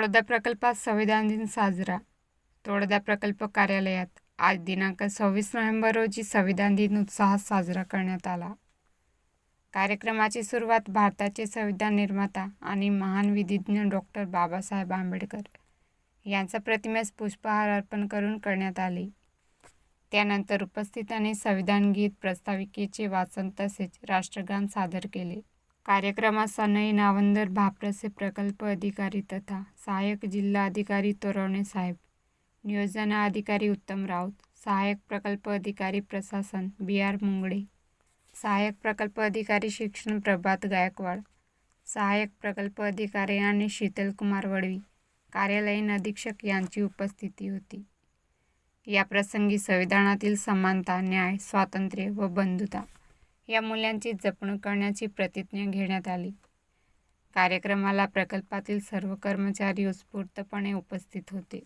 तोडदा प्रकल्पात संविधान दिन साजरा. तोडदा प्रकल्प कार्यालयात आज दिनांक सव्वीस नोव्हेंबर रोजी संविधान दिन उत्साहात साजरा करण्यात आला. कार्यक्रमाची सुरुवात भारताचे संविधान निर्माता आणि महान विधिज्ञ डॉक्टर बाबासाहेब आंबेडकर यांच्या प्रतिमेस पुष्पहार अर्पण करून करण्यात आली. त्यानंतर उपस्थितांनी संविधान गीत प्रस्ताविकेचे वाचन तसेच राष्ट्रगान सादर केले. कार्यक्रमात सनई नावंदर भाप्रसे प्रकल्प अधिकारी तथा सहाय्यक जिल्हा अधिकारी तोरवणे साहेब. नियोजन अधिकारी उत्तम राऊत सहाय्यक प्रकल्प अधिकारी प्रशासन बी आर मुंगडे सहाय्यक प्रकल्प अधिकारी शिक्षण प्रभात गायकवाड सहाय्यक प्रकल्प अधिकारी आणि शीतलकुमार वडवी कार्यालयीन अधीक्षक यांची उपस्थिती होती. या प्रसंगी संविधानातील समानता न्याय स्वातंत्र्य व बंधुता या मूल्यांची जपणूक करण्याची प्रतिज्ञा घेण्यात आली. कार्यक्रमाला प्रकल्पातील सर्व कर्मचारी उत्स्फूर्तपणे उपस्थित होते.